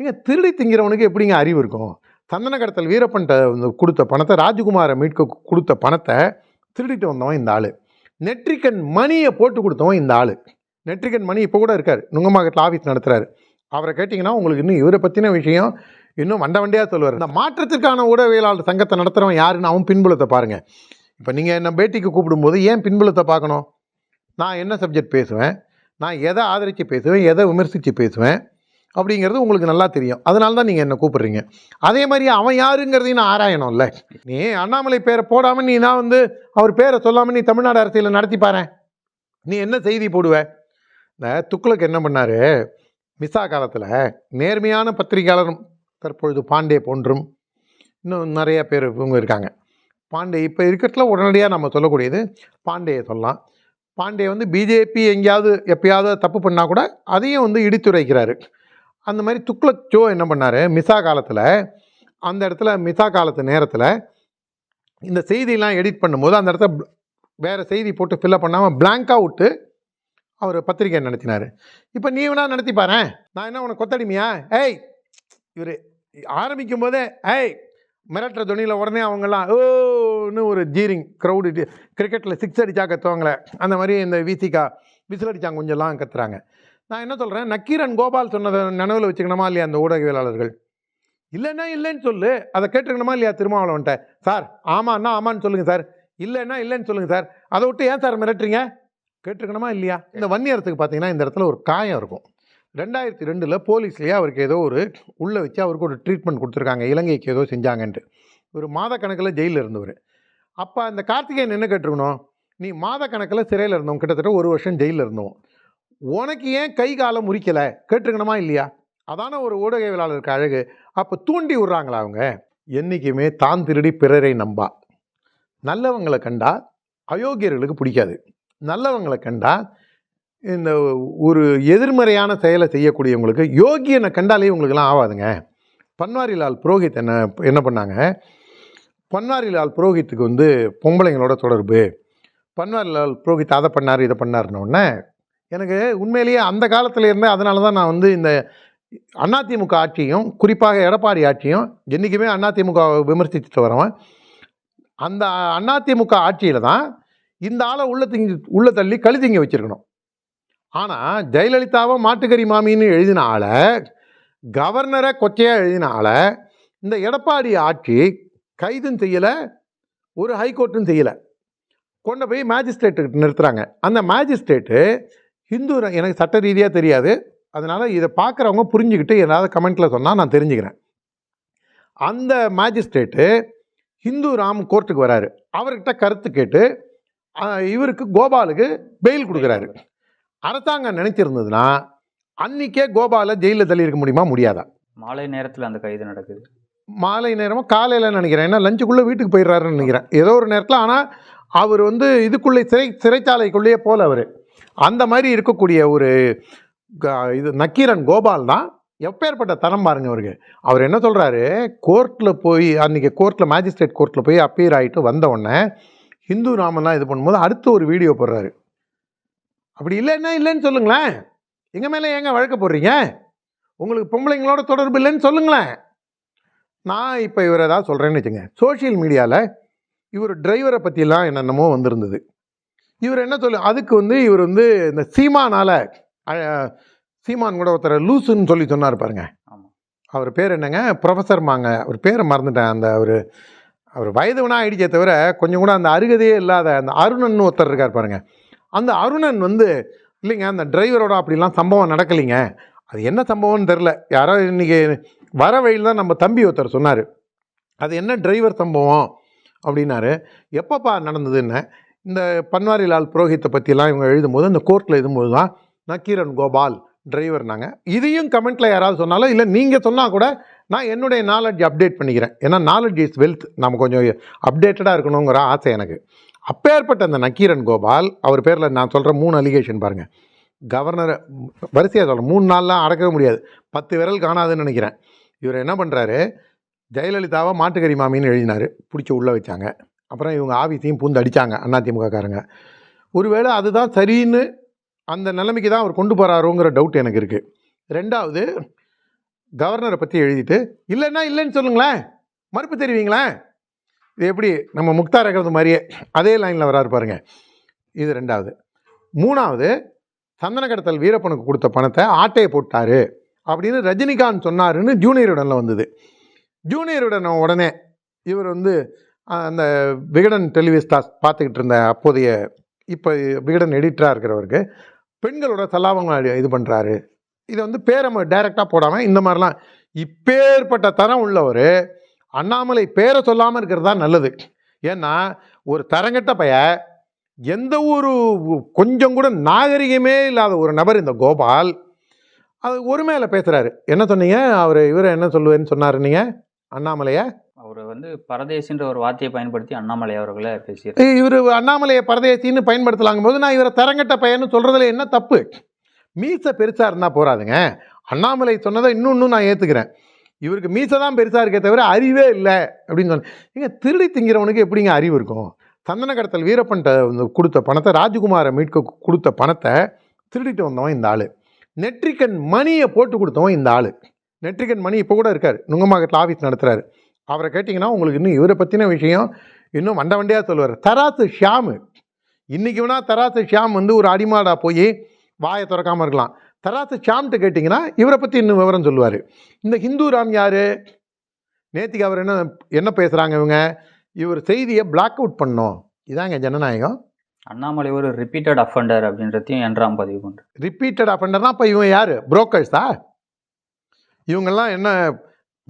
ஏங்க திருடி திங்கிறவனுக்கு எப்படிங்க அறிவு இருக்கும்? சந்தன கடத்தல் வீரப்பன்ட்ட வந்து கொடுத்த பணத்தை ராஜகுமாரை மீட்க கொடுத்த பணத்தை திருடிட்டு வந்தவன் இந்த ஆள். நெட்ரிகன் மணியை போட்டு கொடுத்தவன் இந்த ஆள். நெட்ரிகன் மணி இப்போ கூட இருக்கார். நுங்கமாகட்டில் ஆஃபீஸ் நடத்துறாரு. அவரை கேட்டிங்கன்னா உங்களுக்கு இன்னும் இவரை பற்றின விஷயம் இன்னும் வண்ட வண்டியாக சொல்லுவார். இந்த மாற்றத்திற்கான ஊடகவியலாளர் சங்கத்தை நடத்துகிறவன் யாருன்னு அவன் பின்புலத்தை பாருங்கள் இப்போ நீங்கள் என்ன பேட்டிக்கு கூப்பிடும்போது ஏன் பின்புலத்தை பார்க்கணும்? நான் என்ன சப்ஜெக்ட் பேசுவேன்? நான் எதை ஆதரித்து பேசுவேன்? எதை விமர்சித்து பேசுவேன்? அப்படிங்கிறது உங்களுக்கு நல்லா தெரியும். அதனால தான் நீங்கள் என்ன கூப்பிடுறீங்க. அதே மாதிரி அவன் யாருங்கிறதையும் நான் ஆராயணும்ல. நீ அண்ணாமலை பேரை போடாமல் நீ நான் வந்து அவர் பேரை சொல்லாமல் நீ தமிழ்நாடு அரசியலை நடத்தி பாரு நீ என்ன செய்தி போடுவ? இந்த துக்ளக் என்ன பண்ணார்? மிசா காலத்தில் நேர்மையான பத்திரிகையாளரும் தற்பொழுது பாண்டே போன்றும் இன்னும் நிறையா பேர் இவங்க இருக்காங்க. பாண்டே இப்போ இருக்கிறதுல உடனடியாக நம்ம சொல்லக்கூடியது பாண்டேயை சொல்லலாம். பாண்டே வந்து பிஜேபி எங்கேயாவது எப்பயாவது தப்பு பண்ணால் கூட அதையும் வந்து இடித்துரைக்கிறாரு. அந்த மாதிரி துக்ளக் ஜோ என்ன பண்ணார்? மிசா காலத்தில் அந்த இடத்துல மிசா காலத்து நேரத்தில் இந்த செய்தியெல்லாம் எடிட் பண்ணும்போது அந்த இடத்த வேறு வேற செய்தி போட்டு ஃபில்லப் பண்ணாமல் பிளாங்காக விட்டு அவர் பத்திரிக்கை நடத்தினார். இப்போ நீ வேணா நடத்தி பாரேன் நான் என்ன உனக்கு கொத்தடிமையா? ஏய் இவர் ஆரம்பிக்கும் போதே ஏய் மிரட்டுற துணியில் உடனே அவங்கெல்லாம் ஓன்னு ஒரு ஜீரிங் க்ரௌடு கிரிக்கெட்டில் சிக்ஸ் அடித்தா கத்துவாங்களே. அந்த மாதிரி இந்த விசிகா விசில் அடிச்சாங்க கொஞ்சம்லாம் கத்துறாங்க. நான் என்ன சொல்கிறேன் நக்கீரன் கோபால் சொன்னதை நினைவில் வச்சுக்கணுமா இல்லையா அந்த ஊடகவியலாளர்கள்? இல்லைன்னா இல்லைன்னு சொல்லு. அதை கேட்டுக்கணுமா இல்லையா திருமாவளவன்ட்ட சார் ஆமான்னா ஆமான்னு சொல்லுங்கள் சார். இல்லைன்னா இல்லைன்னு சொல்லுங்கள் சார். அதை விட்டு ஏன் சார் மிரட்டுறீங்க? கேட்டிருக்கணுமா இல்லையா? இந்த வன்னியரத்துக்கு பார்த்தீங்கன்னா இந்த இடத்துல ஒரு காயம் இருக்கும். ரெண்டாயிரத்தி ரெண்டில் போலீஸ்லேயே அவருக்கு ஏதோ ஒரு உள்ளே வச்சு அவருக்கு ஒரு ட்ரீட்மெண்ட் கொடுத்துருக்காங்க. இலங்கைக்கு ஏதோ செஞ்சாங்கன்ட்டு. ஒரு மாதக்கணக்கில் ஜெயிலில் இருந்தவர். அப்போ அந்த கார்த்திகேயன் என்ன கேட்டிருக்கணும்? நீ மாதக்கணக்கில் சிறையில் இருந்தோம். கிட்டத்தட்ட ஒரு வருஷம் ஜெயிலில் இருந்தோம். உனக்கு ஏன் கை காலம் முறிக்கலை? கேட்டுருக்கணுமா இல்லையா? அதான ஒரு ஊடகவியலாளருக்கு அழகு. அப்போ தூண்டி விட்றாங்களா அவங்க? என்றைக்குமே தான் திருடி பிறரை நம்பா. நல்லவங்களை கண்டா அயோக்கியர்களுக்கு பிடிக்காது. நல்லவங்களை கண்டா இந்த ஒரு எதிர்மறையான செயலை செய்யக்கூடியவங்களுக்கு யோகியனை கண்டாலே இவங்களுக்கெல்லாம் ஆகாதுங்க பன்வாரிலால் புரோஹித் என்ன என்ன பண்ணாங்க? பன்வாரிலால் புரோஹித்துக்கு வந்து பொம்பளைங்களோட தொடர்பு. பன்வாரிலால் புரோஹித் அதை பண்ணார் இதை பண்ணார்னோடனே எனக்கு உண்மையிலேயே அந்த காலத்தில் இருந்தே அதனால தான் நான் வந்து இந்த அதிமுக ஆட்சியும் குறிப்பாக எடப்பாடி ஆட்சியும் என்றைக்குமே அதிமுக விமர்சிச்சுட்டு வரவன். அந்த அதிமுக ஆட்சியில் தான் இந்த ஆளை உள்ள திங்கி உள்ள தள்ளி கழுதிங்க வச்சுருக்கணும். ஆனால் ஜெயலலிதாவை மாட்டுக்கறி மாமின்னு எழுதின ஆளை கவர்னரை கொச்சையாக எழுதின ஆளை இந்த எடப்பாடி ஆட்சி கைதும் செய்யலை ஒரு ஹைகோர்ட்டும் செய்யலை. கொண்டு போய் மேஜிஸ்ட்ரேட்டுக்கிட்ட நிறுத்துகிறாங்க அந்த மேஜிஸ்ட்ரேட்டு ஹிந்து எனக்கு சட்ட ரீதியாக தெரியாது. அதனால் இதை பார்க்குறவங்க புரிஞ்சுக்கிட்டு ஏதாவது கமெண்ட்டில் சொன்னால் நான் தெரிஞ்சுக்கிறேன். அந்த மேஜிஸ்ட்ரேட்டு ஹிந்து ராம் கோர்ட்டுக்கு வராரு. அவர்கிட்ட கருத்து கேட்டு இவருக்கு கோபாலுக்கு பெயில் கொடுக்குறாரு. அரசாங்கம் நினைச்சிருந்ததுன்னா அன்னைக்கே கோபாலை ஜெயிலில் தள்ளியிருக்க முடியுமா? முடியாதா? மாலை நேரத்தில் அந்த கைது நடக்குது. மாலை நேரமாக காலையில் நினைக்கிறேன். ஏன்னா லஞ்சுக்குள்ளே வீட்டுக்கு போயிடுறாருன்னு நினைக்கிறேன். ஏதோ ஒரு நேரத்தில் ஆனால் அவர் வந்து இதுக்குள்ளே சிறை சிறைச்சாலைக்குள்ளேயே போல அவர். அந்த மாதிரி இருக்கக்கூடிய ஒரு க- இது நக்கீரன் கோபால் தான் எப்பேற்பட்ட தரம் பாருங்க அவருக்கு. அவர் என்ன சொல்கிறாரு கோர்ட்டில் போய் அன்றைக்கி கோர்ட்டில் மேஜிஸ்ட்ரேட் கோர்ட்டில் போய் அப்பீர் ஆகிட்டு வந்த உடனே ஹிந்து ராமன்லாம் இது பண்ணும்போது அடுத்து ஒரு வீடியோ போடுறாரு. அப்படி இல்லைன்னா இல்லைன்னு சொல்லுங்களேன். எங்கள் மேலே ஏங்க வழக்கு போடுறீங்க? உங்களுக்கு பொம்பளைங்களோட தொடர்பு இல்லைன்னு சொல்லுங்களேன். நான் இப்போ இவர் ஏதாவது சொல்கிறேன்னு வச்சுங்க சோஷியல் மீடியாவில் இவர் டிரைவரை பற்றிலாம் என்னென்னமோ வந்திருந்தது. இவர் என்ன சொல்லு அதுக்கு வந்து இவர் வந்து இந்த சீமானால் சீமான் கூட ஒருத்தர் லூசுன்னு சொல்லி சொன்னார் பாருங்க. அவர் பேர் என்னங்க? ப்ரொஃபஸர் மாங்க. அவர் பேரை மறந்துட்டேன். அந்த அவர் அவர் வயது வேணா ஆயிடுச்சே தவிர கொஞ்சம் கூட அந்த அருகதையே இல்லாத அந்த அருணன் ஒருத்தர் இருக்கார் பாருங்க. அந்த அருணன் வந்து இல்லைங்க அந்த டிரைவரோட அப்படிலாம் சம்பவம் நடக்கலைங்க. அது என்ன சம்பவம்னு தெரில யாரோ இன்னைக்கு வர வழியில் தான் நம்ம தம்பி ஒருத்தர் சொன்னார். அது என்ன டிரைவர் சம்பவம்? அப்படின்னாரு. எப்பப்பா நடந்ததுன்னு இந்த பன்வாரிலால் புரோஹித்தை பற்றிலாம் இவங்க எழுதும்போது இந்த கோர்ட்டில் எழுதும்போது தான் நக்கீரன் கோபால் டிரைவர்னாங்க இதையும் கமெண்ட்டில் யாராவது சொன்னாலும் இல்லை நீங்கள் சொன்னால் கூட நான் என்னுடைய நாலெட்ஜ் அப்டேட் பண்ணிக்கிறேன். ஏன்னா நாலெட்ஜ் இஸ் வெல்த் நம்ம கொஞ்சம் அப்டேட்டடாக இருக்கணுங்கிற ஆசை எனக்கு. அப்பேற்பட்ட அந்த நக்கீரன் கோபால் அவர் பேரில் நான் சொல்கிற மூணு அலிகேஷன் பாருங்கள் கவர்னரை வரிசையாக சொல்கிறேன் மூணு நாள்லாம் அடக்கவே முடியாது. பத்து விரல் காணாதுன்னு நினைக்கிறேன். இவர் என்ன பண்ணுறாரு ஜெயலலிதாவை மாட்டுக்கறி மாமின்னு எழுதினார். பிடிச்சி உள்ளே வச்சாங்க. அப்புறம் இவங்க ஆஃபீஸையும் பூந்து அடித்தாங்க அதிமுககாரங்க ஒருவேளை அதுதான் சரின்னு அந்த நிலைமைக்கு தான் அவர் கொண்டு போகிறாரோங்கிற டவுட் எனக்கு இருக்குது ரெண்டாவது கவர்னரை பற்றி எழுதிட்டு இல்லைன்னா இல்லைன்னு சொல்லுங்களேன். மறுப்பு தெரிவிங்களேன். இது எப்படி நம்ம முக்தார் இருக்கிறது மாதிரியே அதே லைனில் வராரு பாருங்க. இது ரெண்டாவது. மூணாவது சந்தன கடத்தல் வீரப்பனுக்கு கொடுத்த பணத்தை ஆட்டையை போட்டார் அப்படின்னு ரஜினிகாந்த் சொன்னாருன்னு ஜூனியருடனில் வந்தது. ஜூனியருடன் உடனே இவர் வந்து அந்த விகடன் டெலிவிஸ்டாஸ் பார்த்துக்கிட்டு இருந்த அப்போதைய இப்போ விகடன் எடிட்டராக இருக்கிறவருக்கு பெண்களோட சல்லாபங்களை இது பண்ணுறாரு இதை வந்து பேரை டைரெக்டாக போடாமல் இந்த மாதிரிலாம் இப்பேற்பட்ட தரம் உள்ளவர் அண்ணாமலை பேரை சொல்லாமல் இருக்கிறது தான் நல்லது. ஏன்னா ஒரு தரங்கட்ட பைய எந்த ஒரு கொஞ்சம் கூட நாகரிகமே இல்லாத ஒரு நபர் இந்த கோபால் அது ஒரு மேலே பேசுகிறாரு என்ன சொன்னீங்க? அவர் இவர் என்ன சொல்லுவேன்னு சொன்னார் நீங்கள் அண்ணாமலையை? அவர் வந்து பரதேசின்ற ஒரு வார்த்தையை பயன்படுத்தி அண்ணாமலை அவர்களை பேசியிருக்காரு. இவர் அண்ணாமலையை பரதேசின்னு பயன்படுத்தலாங்கும் போது நான் இவரை தரங்கட்ட பையன்னு சொல்கிறதுல என்ன தப்பு? மீசை பெருசாக இருந்தால் போறாதுங்க. அண்ணாமலை சொன்னதை இன்னும் இன்னும் நான் ஏற்றுக்கிறேன் இவருக்கு மீசை தான் பெருசாக இருக்கே தவிர அறிவே இல்லை அப்படின்னு சொன்னேன் ஏங்க திருடி திங்கிறவனுக்கு எப்படிங்க அறிவு இருக்கும்? சந்தன கடத்தல் வீரப்பன்ட்ட வந்து கொடுத்த பணத்தை ராஜகுமாரை மீட்க கொடுத்த பணத்தை திருடிட்டு வந்தவன் இந்த ஆள். நெற்றிக்கன் மணியை போட்டு கொடுத்தவன் இந்த ஆள். நெற்றிக்கன் மணி இப்போ கூட இருக்கார். நுங்கம்பாக்கத்தில் ஆஃபீஸ் நடத்துகிறாரு அவரை கேட்டிங்கன்னா உங்களுக்கு இன்னும் இவரை பற்றின விஷயம் இன்னும் வண்ட வண்டியாக சொல்லுவார். தராசு ஷியாமு. இன்னைக்கு வேணா தராசு ஷியாம் வந்து ஒரு அடிமாடா போய் வாயை திறக்காமல் இருக்கலாம். தராசு ஷியாம்கிட்ட கேட்டிங்கன்னா இவரை பற்றி இன்னும் விவரம் சொல்லுவார். இந்த ஹிந்து ராம் யார்? நேத்திக்கு அவர் என்ன என்ன பேசுகிறாங்க இவங்க? இவர் செய்தியை பிளாக் அவுட் பண்ணோம். இதாங்க ஜனநாயகம். அண்ணாமலை ஒரு ரிப்பீட்டட் அஃபண்டர் அப்படின்றதையும் என்றாம் பதிவு பண்ணுறாரு ரிப்பீட்டட் அஃபண்டர்னா இப்போ இவன் யார்? புரோக்கர்ஸா இவங்கெல்லாம் என்ன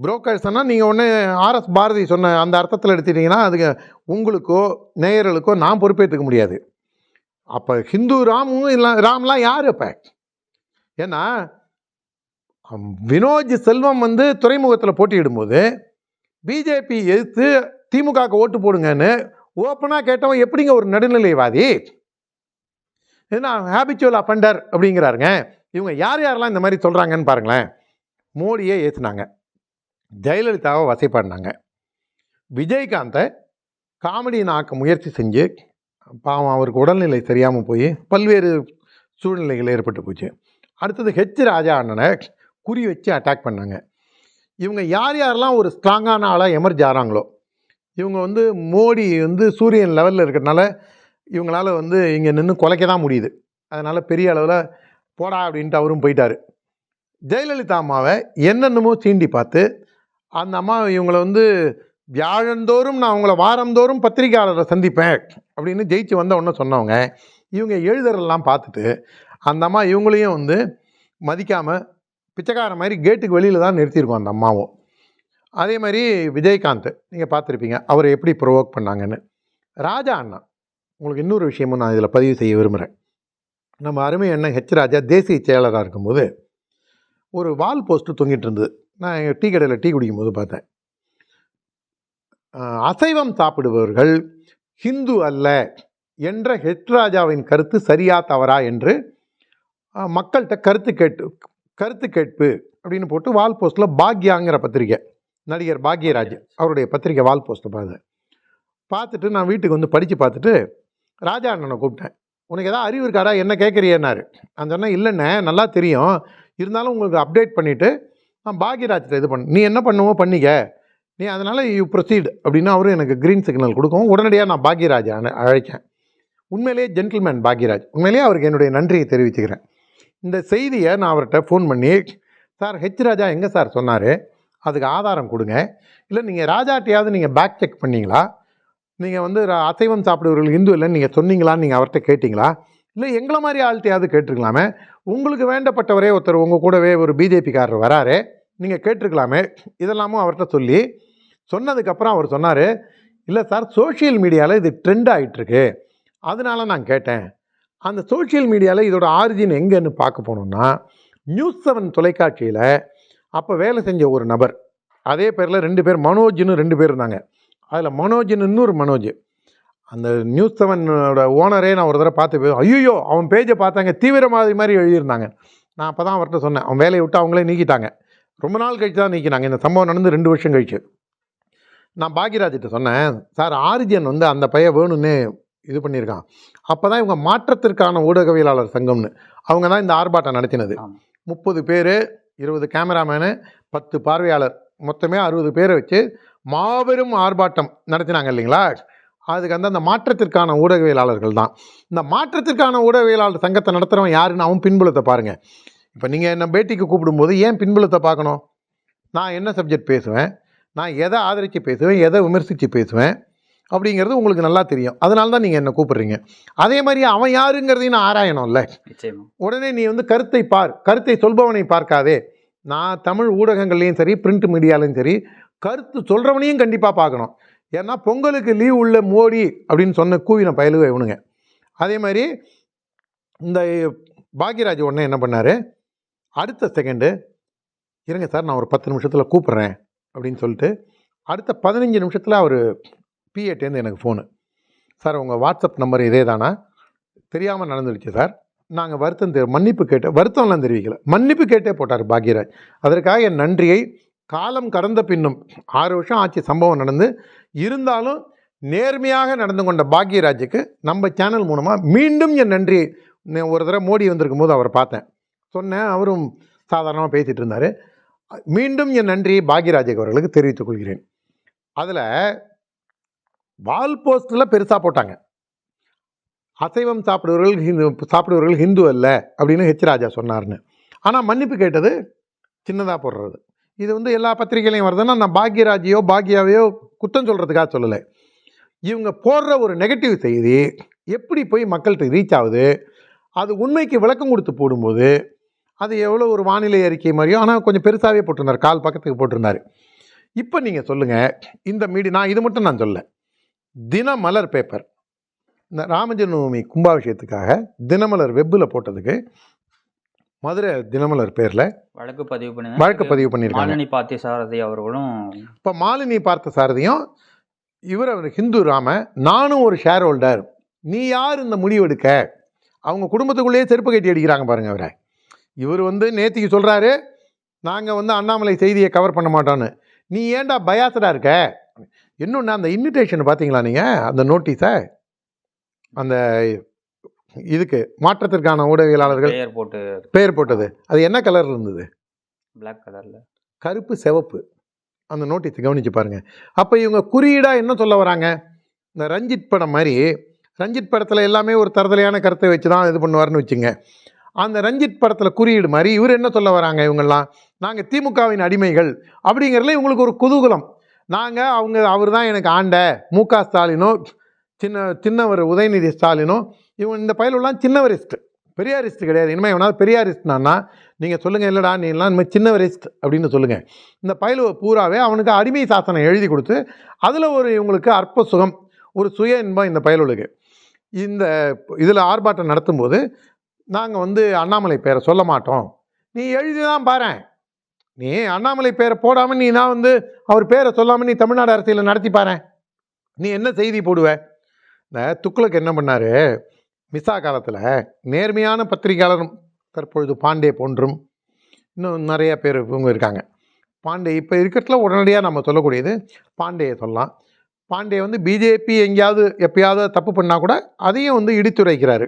புரோக்கர்ஸ்னா நீங்கள் ஒன்று ஆர்எஸ் பாரதி சொன்ன அந்த அர்த்தத்தில் எடுத்துட்டீங்கன்னா அதுக்கு உங்களுக்கோ நேயர்களுக்கோ நான் பொறுப்பேற்றுக்க முடியாது. அப்போ ஹிந்து ராமும் இல்லை ராம்லாம் யார் அப்போ? ஏன்னா வினோஜ் செல்வம் வந்து துறைமுகத்தில் போட்டியிடும்போது பிஜேபி எதிர்த்து திமுகவுக்கு ஓட்டு போடுங்கன்னு ஓப்பனாக கேட்டவன் எப்படிங்க ஒரு நடுநிலைவாதி? ஏன்னா ஹேபிச்சுவல் அஃபண்டர் அப்படிங்கிறாருங்க. இவங்க யார் யாரெல்லாம் இந்த மாதிரி சொல்கிறாங்கன்னு பாருங்களேன். மோடியே ஏற்றுனாங்க ஜெயலலிதாவை வசைப்பாடினாங்க. விஜயகாந்தை காமெடியின் ஆக்க முயற்சி செஞ்சு பாவம் அவருக்கு உடல்நிலை சரியாமல் போய் பல்வேறு சூழ்நிலைகள் ஏற்பட்டு போச்சு. அடுத்தது ஹெச் ராஜா அண்ணனை குறி வச்சு அட்டாக் பண்ணாங்க. இவங்க யார் யாரெல்லாம் ஒரு ஸ்ட்ராங்கான ஆளாக எமர்ஜ் ஆகிறாங்களோ இவங்க வந்து மோடி வந்து சூரியன் லெவலில் இருக்கிறதுனால இவங்களால வந்து இங்கே நின்று குலைக்க தான் முடியுது. அதனால் பெரிய அளவில் போடா அப்படின்ட்டு அவரும் போயிட்டார். ஜெயலலிதா அம்மாவை என்னென்னமோ சீண்டி பார்த்து அந்த அம்மா இவங்களை வந்து வியாழந்தோறும் நான் அவங்கள வாரந்தோறும் பத்திரிகையாளரை சந்திப்பேன் அப்படின்னு ஜெயிச்சு வந்த உடனே சொன்னவங்க இவங்க எழுதுறதெல்லாம் பார்த்துட்டு அந்த அம்மா இவங்களையும் வந்து மதிக்காமல் பிச்சைக்கார மாதிரி கேட்டுக்கு வெளியில் தான் நிறுத்தியிருக்கோம் அந்த அம்மாவும். அதே மாதிரி விஜயகாந்த் நீங்கள் பார்த்துருப்பீங்க அவரை எப்படி ப்ரொவோக் பண்ணாங்கன்னு. ராஜா அண்ணா உங்களுக்கு இன்னொரு விஷயமும் நான் இதில் பதிவு செய்ய விரும்புகிறேன். நம்ம அருமை அண்ணன் ஹெச் ராஜா தேசிய செயலராக இருக்கும்போது ஒரு வால் போஸ்ட்டு தொங்கிட்டு இருந்தது. நான் எங்கள் டீ கடையில் டீ குடிக்கும்போது பார்த்தேன். அசைவம் சாப்பிடுபவர்கள் ஹிந்து அல்ல என்ற ஹெச் ராஜாவின் கருத்து சரியா தவறா என்று மக்கள்கிட்ட கருத்து கேட்டு கருத்து கேட்பு அப்படின்னு போட்டு வால் போஸ்ட்டில் பாக்யாங்கிற பத்திரிக்கை நடிகர் பாக்யராஜ் அவருடைய பத்திரிக்கை வால் போஸ்ட்டை பார்த்தேன் பார்த்துட்டு நான் வீட்டுக்கு வந்து படித்து பார்த்துட்டு ராஜா அண்ணனை கூப்பிட்டேன். உனக்கு ஏதாவது அறிவு இருக்காடா? என்ன கேட்குறியன்னாரு நான் சொன்னேன் இல்லைண்ணே நல்லா தெரியும். இருந்தாலும் உங்களுக்கு அப்டேட் பண்ணிவிட்டு நான் பாக்யராஜ்கிட்ட இது பண்ண நீ என்ன பண்ணுவோ பண்ணிக்க. நீ அதனால் யூ ப்ரொசீட் அப்படின்னு அவரும் எனக்கு க்ரீன் சிக்னல் கொடுக்கும் உடனடியாக நான் பாக்யராஜ் அழைச்சேன். உண்மையிலேயே ஜென்டில்மேன் பாக்யராஜ். உண்மையிலேயே அவருக்கு என்னுடைய நன்றியை தெரிவிச்சுக்கிறேன். இந்த செய்தியை நான் அவர்கிட்ட ஃபோன் பண்ணி சார் ஹெச் ராஜா எங்கே சார்? சொன்னார். அதுக்கு ஆதாரம் கொடுங்க. இல்லை நீங்கள் ராஜாட்டையாவது நீங்கள் பேக் செக் பண்ணீங்களா? நீங்கள் வந்து அசைவம் சாப்பிடுவர்கள் இந்து இல்லைன்னு நீங்கள் சொன்னீங்களான்னு நீங்கள் அவர்கிட்ட கேட்டிங்களா? இல்லை எங்களை மாதிரி ஆள்கிட்டையாவது கேட்டிருக்கலாமே? உங்களுக்கு வேண்டப்பட்டவரே ஒருத்தர் உங்கள் கூடவே ஒரு பிஜேபிக்காரர் வராரு. நீங்கள் கேட்டிருக்கலாமே இதெல்லாமும் அவர்கிட்ட சொல்லி சொன்னதுக்கப்புறம் அவர் சொன்னார் இல்லை சார் சோஷியல் மீடியாவில் இது ட்ரெண்ட் ஆகிட்டுருக்கு அதனால நான் கேட்டேன். அந்த சோஷியல் மீடியாவில் இதோட ஆரிஜின் எங்கேன்னு பார்க்க போனோம்னா நியூஸ் செவன் தொலைக்காட்சியில் அப்போ வேலை செஞ்ச ஒரு நபர் அதே பேரில் ரெண்டு பேர் மனோஜ்னு ரெண்டு பேர் இருந்தாங்க. அதில் மனோஜ்னு இன்னொரு மனோஜ். அந்த நியூஸ் செவனோட ஓனரே நான் ஒரு தடவை பார்த்து ஐயோ அவன் பேஜை பார்த்தாங்க தீவிரவாதி மாதிரி எழுதியிருந்தாங்க. நான் அப்போ தான் அவர்கிட்ட சொன்னேன் அவன் வேலையை விட்டு அவங்களே நீக்கிட்டாங்க. ரொம்ப நாள் கழிச்சு தான் நீக்கினாங்க. இந்த சம்பவம் நடந்து ரெண்டு வருஷம் கழிச்சு. நான் பாக்யராஜிட்ட சொன்னேன் சார் ஆரிஜின் வந்து அந்த பையன் வேணும்னு இது பண்ணியிருக்கான். அப்போ தான் இவங்க மாற்றத்திற்கான ஊடகவியலாளர் சங்கம்னு. அவங்க தான் இந்த ஆர்ப்பாட்டம் நடத்தினது. முப்பது பேர் இருபது கேமராமேனு பத்து பார்வையாளர் மொத்தமே அறுபது பேரை வச்சு மாபெரும் ஆர்ப்பாட்டம் நடத்தினாங்க இல்லைங்களா? அதுக்கு வந்து அந்த மாற்றத்திற்கான ஊடகவியலாளர்கள் தான். இந்த மாற்றத்திற்கான ஊடகவியலாளர் சங்கத்தை நடத்துகிறவன் யாருன்னு அவன் பின்புலத்தை பாருங்கள் இப்போ நீங்கள் என்ன பேட்டிக்கு கூப்பிடும்போது ஏன் பின்புலத்தை பார்க்கணும்? நான் என்ன சப்ஜெக்ட் பேசுவேன்? நான் எதை ஆதரித்து பேசுவேன்? எதை விமர்சித்து பேசுவேன்? அப்படிங்கிறது உங்களுக்கு நல்லா தெரியும். அதனால தான் நீங்கள் என்ன கூப்பிடுறீங்க. அதே மாதிரி அவன் யாருங்கிறதையும் நான் ஆராயணும்ல. உடனே நீ வந்து கருத்தை பார். கருத்தை சொல்பவனை பார்க்காதே. நான் தமிழ் ஊடகங்கள்லையும் சரி பிரிண்ட் மீடியாலையும் சரி கருத்து சொல்கிறவனையும் கண்டிப்பாக பார்க்கணும். ஏன்னா பொங்கலுக்கு லீவ் உள்ள மோடி அப்படின்னு சொன்ன கூவின பயலுக இவனுங்க. அதே மாதிரி இந்த பாக்யராஜ் உடனே என்ன பண்ணார்? அடுத்த செகண்டு இருங்க சார் நான் ஒரு பத்து நிமிஷத்தில் கூப்பிட்றேன் அப்படின்னு சொல்லிட்டு அடுத்த பதினஞ்சு நிமிஷத்தில் அவர் பிஏட்டேருந்து எனக்கு ஃபோனு சார் உங்கள் வாட்ஸ்அப் நம்பர் இதே தானா? தெரியாமல் நடந்துடுச்சு சார் நாங்கள் வருத்தம் தெரி மன்னிப்பு கேட்டு வருத்தம்லாம் தெரிவிக்கல. மன்னிப்பு கேட்டே போட்டார் பாக்யராஜ். அதற்காக என் நன்றியை காலம் கடந்த பின்னும் ஆறு வருஷம் ஆட்சி சம்பவம் நடந்து இருந்தாலும் நேர்மையாக நடந்து கொண்ட பாக்யராஜுக்கு நம்ம சேனல் மூலமாக மீண்டும் என் நன்றியை ஒரு தடவை மோடி வந்திருக்கும் போது அவரை பார்த்தேன். சொன்னேன். அவரும் சாதாரணமாக பேசிகிட்டு இருந்தார். மீண்டும் என் நன்றியை பாக்யராஜக் அவர்களுக்கு தெரிவித்துக் கொள்கிறேன். அதில் வால் போஸ்டில் பெருசாக போட்டாங்க. அசைவம் சாப்பிடுவர்கள் ஹிந்து சாப்பிடுவர்கள் ஹிந்து அல்ல அப்படின்னு ஹெச் ராஜா சொன்னார்னு. ஆனால் மன்னிப்பு கேட்டது சின்னதாக போடுறது. இது வந்து எல்லா பத்திரிகையிலையும் வருதுன்னா நான் பாக்யராஜையோ பாக்யாவையோ குத்தம் சொல்கிறதுக்காக சொல்லலை. இவங்க போடுற ஒரு நெகட்டிவ் செய்தி எப்படி போய் மக்கள்கிட்ட ரீச் ஆகுது? அது உண்மைக்கு விளக்கம் கொடுத்து போடும்போது அது எவ்வளோ ஒரு வானிலை அறிக்கை மாதிரியோ ஆனால் கொஞ்சம் பெருசாகவே போட்டிருந்தார். கால் பக்கத்துக்கு போட்டிருந்தார். இப்போ நீங்கள் சொல்லுங்கள் இந்த மீடி நான் இது மட்டும் நான் சொல்ல. தினமலர் பேப்பர் இந்த ராமஜென்மபூமி கும்பாபிஷேகத்துக்காக தினமலர் வெப்பில் போட்டதுக்கு மதுரை தினமலர் பேரில் வழக்கு பதிவு பண்ணி வழக்கு பதிவு பண்ணியிருக்காங்க. மாலினி பார்த்தசாரதி அவர்களும் இப்போ மாலினி பார்த்த சாரதியும் இவர் அவர் ஹிந்து ராம நானும் ஒரு ஷேர் ஹோல்டர் நீ யார் இந்த முடிவெடுக்க அவங்க குடும்பத்துக்குள்ளேயே செருப்பு கட்டி அடிக்கிறாங்க பாருங்க அவரை. இவர் வந்து நேத்திக்கு சொல்கிறாரு நாங்கள் வந்து அண்ணாமலை செய்தியை கவர் பண்ண மாட்டோன்னு நீ ஏன்டா பயாசடாக இருக்க? இன்னொன்று அந்த இன்விடேஷன் பார்த்தீங்களா நீங்கள் அந்த நோட்டீஸை அந்த இதுக்கு மாற்றத்திற்கான ஊடகவியலாளர்கள் பெயர் போட்டு பெயர் போட்டது. அது என்ன கலர் இருந்தது? பிளாக் கலர்ல கருப்பு சிவப்பு. அந்த நோட்டீஸ் கவனிச்சு பாருங்க. அப்போ இவங்க குறியீடாக என்ன சொல்ல வராங்க? இந்த ரஞ்சித் படம் மாதிரி ரஞ்சித் படத்தில் எல்லாமே ஒரு தரதலையான கருத்தை வச்சு தான் இது பண்ணுவார்னு வச்சுங்க. அந்த ரஞ்சித் படத்தில் குறியீடு மாதிரி இவர் என்ன சொல்ல வராங்க இவங்கெல்லாம்? நாங்கள் திமுகவின் அடிமைகள் அப்படிங்கிறதுல இவங்களுக்கு ஒரு குதூகலம். நாங்கள் அவங்க அவர் தான் எனக்கு ஆண்ட. மு க ஸ்டாலினோ சின்ன சின்னவர் உதயநிதி ஸ்டாலினோ இவன் இந்த பயலெல்லாம் சின்னவரிஸ்ட். பெரியாரிஸ்ட் கிடையாது. இனிமேல் எவனாவது பெரியாரிஸ்ட்னா நீங்கள் சொல்லுங்கள் இல்லைடா நீ எல்லாம் இனிமேல் சின்னவரிஸ்ட் அப்படின்னு சொல்லுங்கள் இந்த பயலுவை பூராவே அவனுக்கு அடிமை சாசனம் எழுதி கொடுத்து அதில் ஒரு இவங்களுக்கு அற்ப சுகம் ஒரு சுய இன்பம் இந்த பயலுக்கு. இந்த இதில் ஆர்ப்பாட்டம் நடத்தும்போது நாங்கள் வந்து அண்ணாமலை பேரை சொல்ல மாட்டோம். நீ எழுதி தான் பாரு நீ அண்ணாமலை பேரை போடாமல் நீ நான் வந்து அவர் பேரை சொல்லாமல் நீ தமிழ்நாடு அரசியலை நடத்தி பாரு நீ என்ன செய்தி போடுவ? இந்த துக்ளக் என்ன பண்ணார்? மிசா காலத்தில் நேர்மையான பத்திரிகையாளரும் தற்பொழுது பாண்டே போன்றும் இன்னும் நிறைய பேர் இவங்க இருக்காங்க. பாண்டே இப்போ இருக்கிறதுல உடனடியாக நம்ம சொல்லக்கூடியது பாண்டேயை சொல்லலாம். பாண்டே வந்து பிஜேபி எங்கேயாவது எப்பயாவது தப்பு பண்ணால் கூட அதையும் வந்து இடித்துரைக்கிறாரு.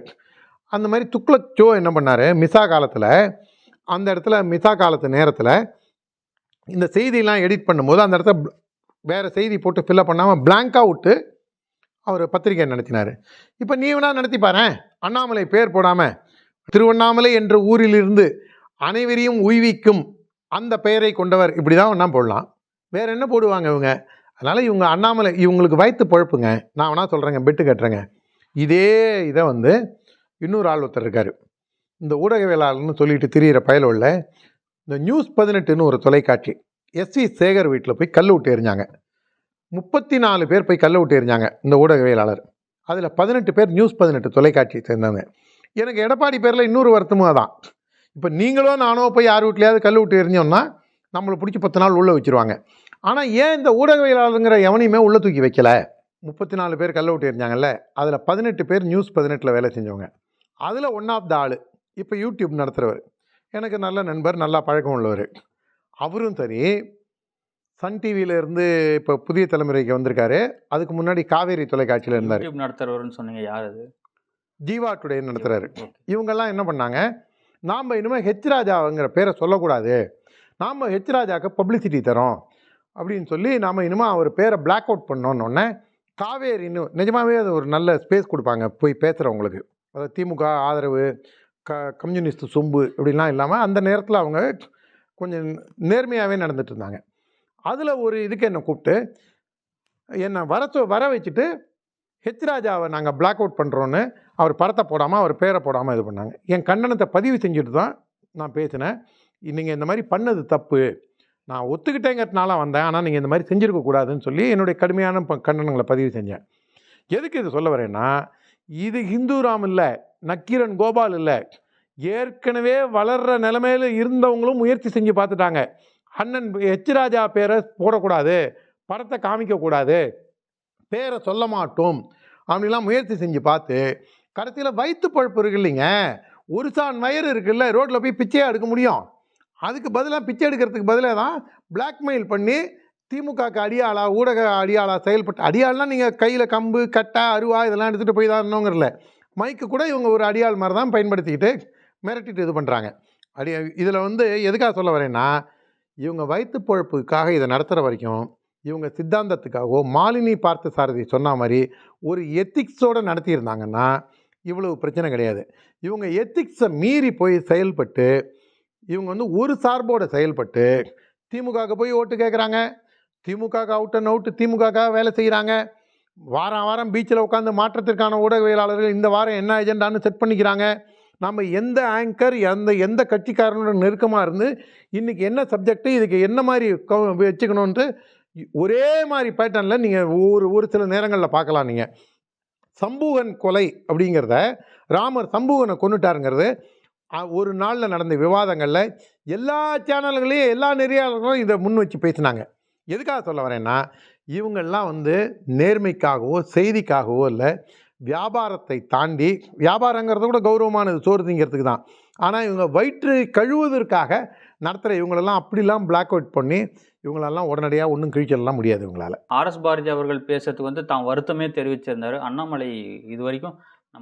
அந்த மாதிரி துக்ளக் ஜோ என்ன பண்ணார்? மிசா காலத்தில் அந்த இடத்துல மிசா காலத்து நேரத்தில் இந்த செய்தியெல்லாம் எடிட் பண்ணும்போது அந்த இடத்துல வேறு செய்தி போட்டு ஃபில்லப் பண்ணாமல் பிளாங்காக விட்டு அவர் பத்திரிகை நடத்தினார். இப்போ நீ வேணால் நடத்தி பாரேன். அண்ணாமலை பேர் போடாமல் திருவண்ணாமலை என்ற ஊரிலிருந்து அனைவரையும் உய்விக்கும் அந்த பெயரை கொண்டவர் இப்படி தான் ஒன்றா போடலாம். வேறு என்ன போடுவாங்க இவங்க? அதனால் இவங்க அண்ணாமலை இவங்களுக்கு வயிற்று பழப்புங்க. நான் வேணால் சொல்கிறேங்க பெட்டு கட்டுறேங்க. இதே இதை வந்து இன்னொரு ஆள் ஒருத்தர் இருக்கார். இந்த ஊடகவியலாளர்னு சொல்லிட்டு திரியிற பயலுள்ள இந்த நியூஸ் பதினெட்டுன்னு ஒரு தொலைக்காட்சி எஸ்வி சேகர் வீட்டில் போய் கல் விட்டு எறிஞ்சாங்க. முப்பத்தி நாலு பேர் போய் கல் விட்டு எறிஞ்சாங்க இந்த ஊடகவியலாளர். அதில் பதினெட்டு பேர் நியூஸ் பதினெட்டு தொலைக்காட்சியை சேர்ந்தவங்க. எனக்கு எடப்பாடி பேரில் இன்னொரு வருத்தமும் தான் இப்போ நீங்களோ நானோ போய் யார் வீட்லையாவது கல் விட்டு எறிஞ்சோம்னா நம்மளை பிடிச்சி பத்து நாள் உள்ளே வச்சிருவாங்க. ஆனால் ஏன் இந்த ஊடகவியலாளருங்கிற எவனையுமே உள்ளே தூக்கி வைக்கல? முப்பத்தி நாலு பேர் கல்ல விட்டு எறிஞ்சாங்கல்ல அதில் பதினெட்டு பேர் நியூஸ் பதினெட்டில் வேலை செஞ்சவங்க. அதில் ஒன் ஆஃப் த ஆள். இப்போ யூடியூப் நடத்துகிறவர் எனக்கு நல்ல நண்பர் நல்லா பழக்கம் உள்ளவர். அவரும் சரி சன் டிவியில இருந்து இப்போ புதிய தலைமுறைக்கு வந்திருக்காரு. அதுக்கு முன்னாடி காவேரி தொலைக்காட்சியில் இருந்தார். யூடியூப் நடத்துறவர்னு சொன்னீங்க யார் அது? ஜீவா டுடே நடத்துகிறாரு. இவங்கெல்லாம் என்ன பண்ணாங்க? நாம் இனிமேல் ஹெச் ராஜாங்கிற பேரை சொல்லக்கூடாது. நாம் ஹெச் ராஜாக்கு பப்ளிசிட்டி தரோம். அப்படின்னு சொல்லி நாம் இனிமேல் அவர் பேரை பிளாக் அவுட் பண்ணோன்னொன்னே காவேரின்னு நிஜமாகவே அது ஒரு நல்ல ஸ்பேஸ் கொடுப்பாங்க போய் பேசுகிறவங்களுக்கு அதாவது திமுக ஆதரவு க கம்யூனிஸ்ட் சொம்பு இப்படிலாம் இல்லாமல் அந்த நேரத்தில் அவங்க கொஞ்சம் நேர்மையாகவே நடந்துட்டு இருந்தாங்க. அதில் ஒரு இதுக்கு என்னை கூப்பிட்டு என்னை வர சொ- வர வச்சுட்டு ஹெச் ராஜாவை நாங்கள் பிளாக் அவுட் பண்ணுறோன்னு அவர் படத்தை போடாமல் அவர் பேரை போடாமல் இது பண்ணாங்க. என் கண்டனத்தை பதிவு செஞ்சுட்டு தான் நான் பேசினேன். நீங்கள் இந்த மாதிரி பண்ணது தப்பு. நான் ஒத்துக்கிட்டேங்கிறதுனால வந்தேன். ஆனால் நீங்கள் இந்த மாதிரி செஞ்சுருக்கக்கூடாதுன்னு சொல்லி என்னுடைய கடுமையான ப- கண்டனங்களை பதிவு செஞ்சேன். எதுக்கு இது சொல்ல வரேன்னா இது ஹிந்து ராம் இல்லை நக்கீரன் கோபால் இல்லை. ஏற்கனவே வளர்ற நிலைமையில இருந்தவங்களும் முயற்சி செஞ்சு பார்த்துட்டாங்க. அண்ணன் எச் ராஜா பேரை போடக்கூடாது படத்தை காமிக்கக்கூடாது பேரை சொல்ல மாட்டோம் அப்படிலாம் முயற்சி செஞ்சு பார்த்து கடைசியில் வயிற்று பழுப்பு இருக்கு இல்லைங்க. ஒரு சான் வயிறு இருக்குல்ல ரோட்டில் போய் பிச்சையாக எடுக்க முடியும். அதுக்கு பதிலாக பிச்சை எடுக்கிறதுக்கு பதிலாக தான் பிளாக்மெயில் பண்ணி திமுகக்கு அடியாளா ஊடக அடியாளா செயல்பட்டு அடியாள்னா நீங்கள் கையில் கம்பு கட்டா அருவா இதெல்லாம் எடுத்துகிட்டு போய் தான் இருந்தோங்கிறல மைக்கு கூட இவங்க ஒரு அடியாள் மாதிரி தான் பயன்படுத்திக்கிட்டு மிரட்டிட்டு இது பண்ணுறாங்க அடி இதில் வந்து எதுக்காக சொல்ல வரேன்னா இவங்க வயிற்று பொழப்புக்காக இதை நடத்துகிற வரைக்கும் இவங்க சித்தாந்தத்துக்காகவோ மாலினி பார்த்த சாரதி சொன்ன மாதிரி ஒரு எத்திக்ஸோடு நடத்தியிருந்தாங்கன்னா இவ்வளவு பிரச்சனை கிடையாது. இவங்க எத்திக்ஸை மீறி போய் செயல்பட்டு இவங்க வந்து ஒரு சார்போட செயல்பட்டு திமுகவுக்கு போய் ஓட்டு கேட்குறாங்க திமுக அவுட் அண்ட் அவுட் திமுகக்காக வேலை செய்கிறாங்க வாரம் வாரம் பீச்சில் உட்காந்து மாற்றத்திற்கான ஊடகவியலாளர்கள் இந்த வாரம் என்ன ஏஜெண்டான்னு செட் பண்ணிக்கிறாங்க. நம்ம எந்த ஆங்கர் எந்த எந்த கட்சிக்காரனோட நெருக்கமாக இருந்து இன்றைக்கி என்ன சப்ஜெக்ட்டு இதுக்கு என்ன மாதிரி வச்சுக்கணுன்ட்டு ஒரே மாதிரி பேட்டர்னில் நீங்கள் ஒரு ஒரு சில நேரங்களில் பார்க்கலாம் நீங்கள் சம்பூகன் கொலை அப்படிங்கிறத ராமர் சம்பூகனை கொண்டுட்டாருங்கிறது ஒரு நாளில் நடந்த விவாதங்களில் எல்லா சேனல்களையும் எல்லா நெறியாளர்களும் இதை முன் வச்சு பேசினாங்க. எதுக்காக சொல்ல வரேன்னா இவங்கெல்லாம் வந்து நேர்மைக்காகவோ செய்திக்காகவோ இல்லை வியாபாரத்தை தாண்டி வியாபாரங்கிறத கூட கௌரவமானது சோறு திங்கிறதுக்கு தான். ஆனால் இவங்க வயிற்று கழுவுவதற்காக நடத்துகிற இவங்களெல்லாம் அப்படிலாம் பிளாக் அவுட் பண்ணி இவங்களெல்லாம் உடனடியாக ஒன்றும் கிழிச்சிடலாம் முடியாது இவங்களால. ஆர் எஸ் பாரதி அவர்கள் பேசுறதுக்கு வந்து தான் வருத்தமே தெரிவிச்சிருந்தாரு. அண்ணாமலை இது வரைக்கும்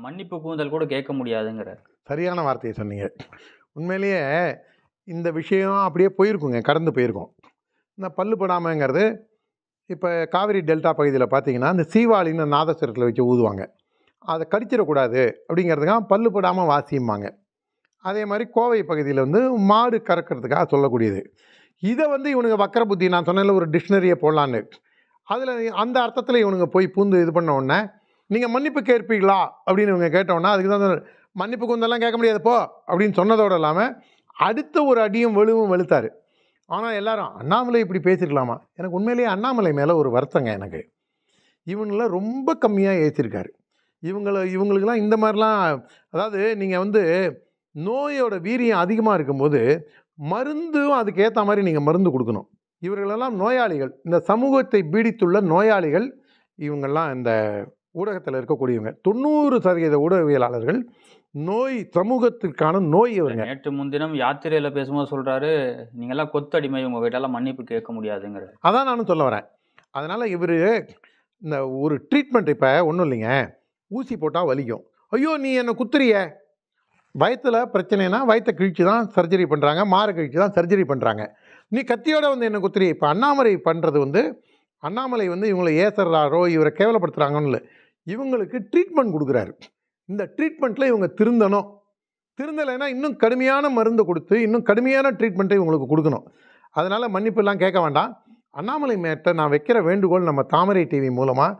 மன்னிப்பு கூந்தல் கூட கேட்க முடியாதுங்கிறார். சரியான வார்த்தையை சொன்னீங்க. உண்மையிலேயே இந்த விஷயம் அப்படியே போயிருக்குங்க கடந்து போயிருக்கும். இந்த பல்லு படாமங்கிறது இப்போ காவிரி டெல்டா பகுதியில் பார்த்தீங்கன்னா இந்த சீவாளின்னு நாதஸ்வரத்தில் வச்சு ஊதுவாங்க. அதை கடிச்சிடக்கூடாது அப்படிங்கிறதுக்காக பல்லு படாமல் வாசியும்பாங்க. அதே மாதிரி கோவை பகுதியில் வந்து மாடு கறக்கிறதுக்காக சொல்லக்கூடியது. இதை வந்து இவனுங்க வக்கர புத்தி நான் சொன்னதில் ஒரு டிக்ஷனரியை போடலான்னு. அதில் அந்த அர்த்தத்தில் இவனுங்க போய் பூந்து இது பண்ண உடனே நீங்கள் மன்னிப்பு கேட்பீங்களா? அப்படின்னு இவங்க கேட்டோன்னா அதுக்கு தான் மன்னிப்பு குந்தெல்லாம் கேட்க முடியாது போ அப்படின்னு சொன்னதோடு இல்லாமல் அடுத்த ஒரு அடியும் வெளுவும் வெளுத்தார். ஆனால் எல்லாரும் அண்ணாமலை இப்படி பேசியிருக்கலாமா எனக்கு உண்மையிலேயே அண்ணாமலை மேலே ஒரு வருத்தங்க எனக்கு. இவங்கள ரொம்ப கம்மியாக ஏற்றிருக்காரு இவங்கள இவங்களுக்கெல்லாம் இந்த மாதிரிலாம் அதாவது நீங்கள் வந்து நோயோட வீரியம் அதிகமாக இருக்கும்போது மருந்தும் அதுக்கு ஏற்ற மாதிரி நீங்கள் மருந்து கொடுக்கணும். இவர்களெல்லாம் நோயாளிகள். இந்த சமூகத்தை பீடித்துள்ள நோயாளிகள் இவங்கெல்லாம் இந்த ஊடகத்தில் இருக்கக்கூடியவங்க. தொண்ணூறு சதவீத ஊடகவியலாளர்கள் நோய் சமூகத்திற்கான நோய் இவங்க நேற்று முன்தினம் யாத்திரையில பேசும்போது சொல்றாரு நீங்கெல்லாம் கொத்தடிமை உங்க கிட்டலாம் மன்னிப்பு கேட்க முடியாதுங்கிறார். அதான் நானும் சொல்ல வரேன். அதனால் இவர் இந்த ஒரு ட்ரீட்மெண்ட் இப்போ ஒன்றும் இல்லைங்க. ஊசி போட்டால் வலிக்கும். ஐயோ நீ என்னை குத்துறிய? வயத்தில் பிரச்சனைனா வயத்தை கிழிச்சு தான் சர்ஜரி பண்ணுறாங்க மாரை கிழிச்சு தான் சர்ஜரி பண்ணுறாங்க நீ கத்தியோட வந்து என்ன குத்துறிய? இப்போ அண்ணாமலை பண்ணுறது வந்து அண்ணாமலை வந்து இவங்களை ஏசுறாரோ இவரை கேவலப்படுத்துகிறாங்கன்னு இல்லை. இவங்களுக்கு ட்ரீட்மெண்ட் கொடுக்குறாரு. இந்த ட்ரீட்மெண்ட்டில் இவங்க திருந்தணும். திருந்தலைன்னா இன்னும் கடுமையான மருந்து கொடுத்து இன்னும் கடுமையான ட்ரீட்மெண்ட்டை இவங்களுக்கு கொடுக்கணும். அதனால் மன்னிப்புலாம் கேட்க வேண்டாம். அண்ணாமலை மேட்டை நான் வைக்கிற வேண்டுகோள் நம்ம தாமரை டிவி மூலமாக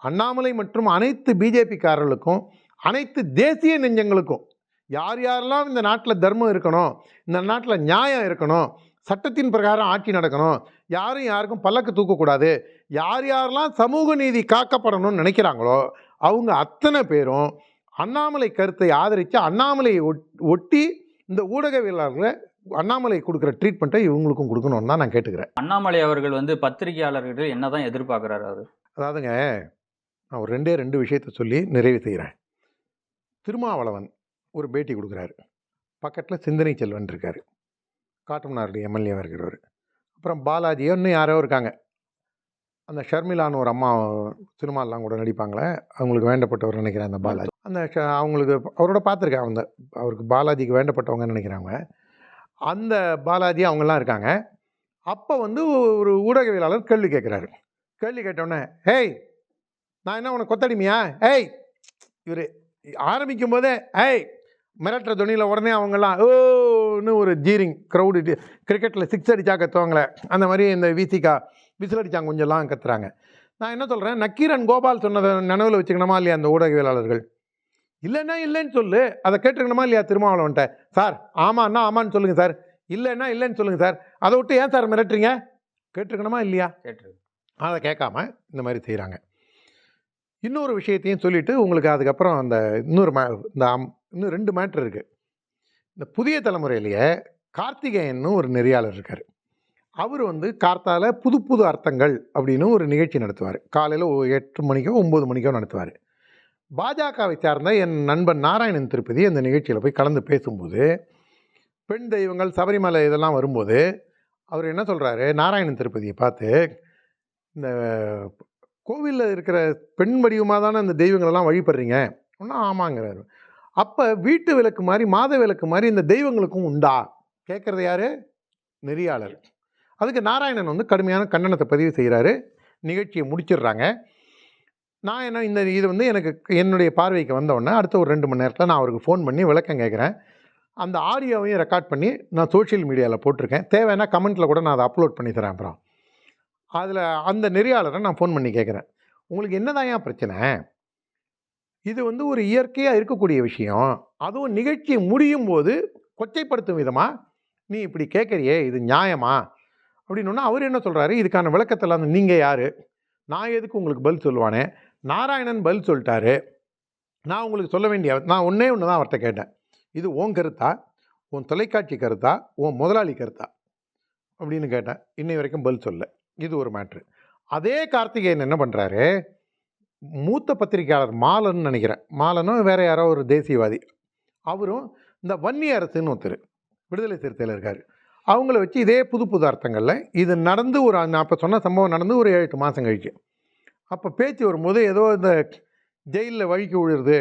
அண்ணாமலை மற்றும் அனைத்து பிஜேபிக்காரர்களுக்கும் அனைத்து தேசிய நெஞ்சங்களுக்கும் யார் யாரெல்லாம் இந்த நாட்டில் தர்மம் இருக்கணும் இந்த நாட்டில் நியாயம் இருக்கணும் சட்டத்தின் பிரகாரம் ஆட்சி நடக்கணும் யாரும் யாருக்கும் பல்லக்கு தூக்கக்கூடாது யார் யாரெல்லாம் சமூக நீதி காக்கப்படணும்னு நினைக்கிறாங்களோ அவங்க அத்தனை பேரும் அண்ணாமலை கருத்தை ஆதரித்து அண்ணாமலையை ஒட்- ஒட்டி இந்த ஊடகவியலாளர்களை அண்ணாமலை கொடுக்குற ட்ரீட்மெண்ட்டை இவங்களுக்கும் கொடுக்கணும்னு தான் நான் கேட்டுக்கிறேன். அண்ணாமலை அவர்கள் வந்து பத்திரிகையாளர்கள் என்னதான் எதிர்பார்க்கிறாரு அவரு? அதாவதுங்க நான் ஒரு ரெண்டே ரெண்டு விஷயத்த சொல்லி நிறைவு செய்கிறேன் திருமாவளவன் ஒரு பேட்டி கொடுக்குறாரு. பக்கத்தில் சிந்தனை செல்வன் இருக்கார். காட்டுமன்னாருடைய எம்எல்ஏவாக இருக்கிறவர் அப்புறம் பாலாஜி இன்னும் யாரோ இருக்காங்க. அந்த ஷர்மிளான்னு ஒரு அம்மா சினிமாலாம் கூட நடிப்பாங்களே அவங்களுக்கு வேண்டப்பட்டவர் நினைக்கிறேன் அந்த பாலாஜி. அந்த ஷ- அவங்களுக்கு அவரோட பார்த்துருக்கேன். அந்த அவருக்கு பாலாஜிக்கு வேண்டப்பட்டவங்கன்னு நினைக்கிறாங்க அந்த பாலாஜி அவங்கெல்லாம் இருக்காங்க. அப்போ வந்து ஒரு ஊடகவியலாளர் கேள்வி கேட்குறாரு. கேள்வி கேட்டோடனே ஹேய் நான் என்ன உனக்கு கொத்தடிமையா? ஏய் இவர் ஆரம்பிக்கும் போதே ஏய் மிரட்டுற துணியில் உடனே அவங்கெல்லாம் ஓன்னு ஒரு ஜீரிங் க்ரௌடு கிரிக்கெட்டில் சிக்ஸ் அடித்தா கத்துவாங்களே அந்த மாதிரி இந்த விசிகா விசில் அடிச்சாங்க கொஞ்சம்லாம் கத்துறாங்க. நான் என்ன சொல்கிறேன் நக்கீரன் கோபால் சொன்னதை நினைவில் வச்சுக்கணுமா இல்லையா அந்த ஊடகவியலாளர்கள்? இல்லைன்னா இல்லைன்னு சொல்லு. அதை கேட்டுக்கணுமா இல்லையா திருமாவளவன்ட்ட சார் ஆமான்னா ஆமான்னு சொல்லுங்கள் சார். இல்லைன்னா இல்லைன்னு சொல்லுங்கள் சார். அதை விட்டு ஏன் சார் மிரட்டுறீங்க? கேட்டிருக்கணுமா இல்லையா? கேட்டிருக்கு. அதை கேட்காம இந்த மாதிரி செய்கிறாங்க இன்னொரு விஷயத்தையும் சொல்லிவிட்டு உங்களுக்கு அதுக்கப்புறம் அந்த இன்னொரு மே இந்த அம்- இன்னும் ரெண்டு மேட்ரு இருக்குது இந்த புதிய தலைமுறையிலேயே கார்த்திகேயன்னு ஒரு நெறியாளர் இருக்கார். அவர் வந்து கார்த்தால புது புது அர்த்தங்கள் அப்படின்னு ஒரு நிகழ்ச்சி நடத்துவார். காலையில் எட்டு மணிக்கோ ஒம்பது மணிக்கோ நடத்துவார். பாஜகவை சார்ந்த என் நண்பன் நாராயணன் திருப்பதி அந்த நிகழ்ச்சியில் போய் கலந்து பேசும்போது பெண் தெய்வங்கள் சபரிமலை இதெல்லாம் வரும்போது அவர் என்ன சொல்கிறாரு நாராயணன் திருப்பதியை பார்த்து இந்த கோவிலில் இருக்கிற பெண் வடிவமாக தானே அந்த தெய்வங்களெல்லாம் வழிபடுறீங்க? ஒன்றும் ஆமாங்கிறாரு. அப்போ வீட்டு விளக்கு மாதிரி மாத விளக்கு மாதிரி இந்த தெய்வங்களுக்கும் உண்டா? கேட்குறது யார்? நெறியாளர். அதுக்கு நாராயணன் வந்து கடுமையான கண்டனத்தை பதிவு செய்கிறாரு நிகழ்ச்சியை முடிச்சிடுறாங்க. நான் என்ன இந்த இது வந்து எனக்கு என்னுடைய பார்வைக்கு வந்த அடுத்த ஒரு ரெண்டு மணி நேரத்தில் நான் அவருக்கு ஃபோன் பண்ணி விளக்கம் கேட்குறேன். அந்த ஆடியோவையும் ரெக்கார்ட் பண்ணி நான் சோஷியல் மீடியாவில் போட்டிருக்கேன். தேவைன்னா கமெண்ட்டில் கூட நான் அதை அப்லோட் பண்ணி தரேன் அப்புறம். அதில் அந்த நெறியாளரை நான் ஃபோன் பண்ணி கேட்குறேன். உங்களுக்கு என்னதான் ஏன் பிரச்சனை? இது வந்து ஒரு இயற்கையாக இருக்கக்கூடிய விஷயம். அதுவும் நிகழ்ச்சி முடியும் போது கொச்சைப்படுத்தும் விதமாக நீ இப்படி கேட்குறியே இது நியாயமா? அப்படின்னா அவர் என்ன சொல்கிறாரு இதுக்கான விளக்கத்தில் நீங்கள் யார்? நான் எதுக்கு உங்களுக்கு பதில் சொல்லுவானே? நாராயணன் பதில் சொல்லிட்டாரு. நான் உங்களுக்கு சொல்ல வேண்டிய நான் ஒன்றே ஒன்று தான் அவர்கிட்ட கேட்டேன். இது உன் கருத்தா? உன் தொலைக்காட்சி கருத்தா? உன் முதலாளி கருத்தா? அப்படின்னு கேட்டேன். இன்னை வரைக்கும் பதில் சொல்ல இது ஒரு மேட்ரு அதே கார்த்திகேயன் என்ன பண்ணுறாரு மூத்த பத்திரிகையாளர் மாலன்னு நினைக்கிறேன். மாலனும் வேறு யாரோ ஒரு தேசியவாதி. அவரும் இந்த வன்னி அரசுன்னு ஒருத்தர் விடுதலை சிறுத்தையில் இருக்கார். அவங்கள வச்சு இதே புது புது அர்த்தங்களில் இது நடந்து ஒரு நான் இப்போ சொன்ன சம்பவம் நடந்து ஒரு ஏழு எட்டு மாதம் கழிச்சு. அப்போ பேச்சு வரும்போது ஏதோ இந்த ஜெயிலில் வழிக்கு விழுறது